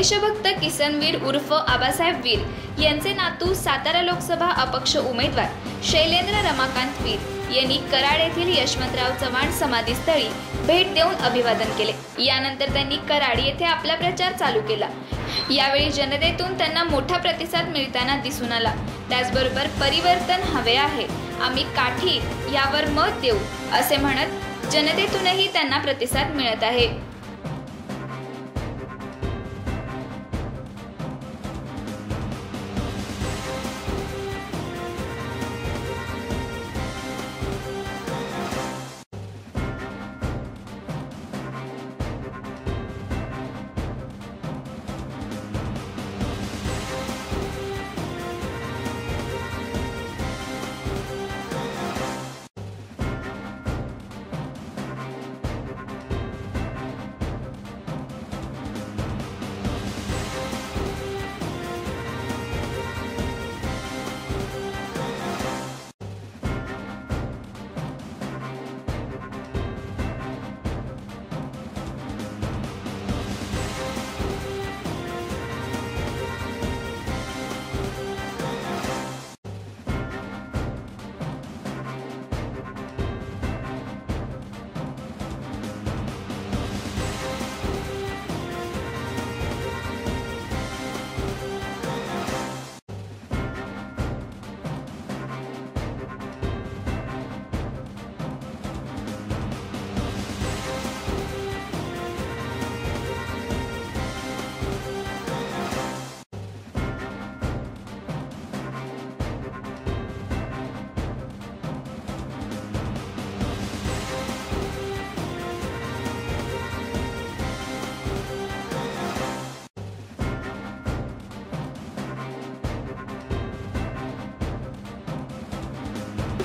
देशभक्त किसनवीर उर्फ आबासाहेब वीर यांचे नातू सातारा लोकसभा अपक्ष उमेदवार शैलेंद्र रमाकांत वीर यांनी कराड येथील यशवंतराव चव्हाण समाधीस्थळी भेट देऊन अभिवादन केले. यानंतर त्यांनी कराड येथे आपला प्रचार चालू केला. यावेळी जनतेतून त्यांना मोठा प्रतिसाद मिळताना दिसून आला. त्याचबरोबर परिवर्तन हवे आहे. आम्ही काठी यावर मत देऊ असे म्हणत जनतेतूनही त्यांना प्रतिसाद मिळत आहे.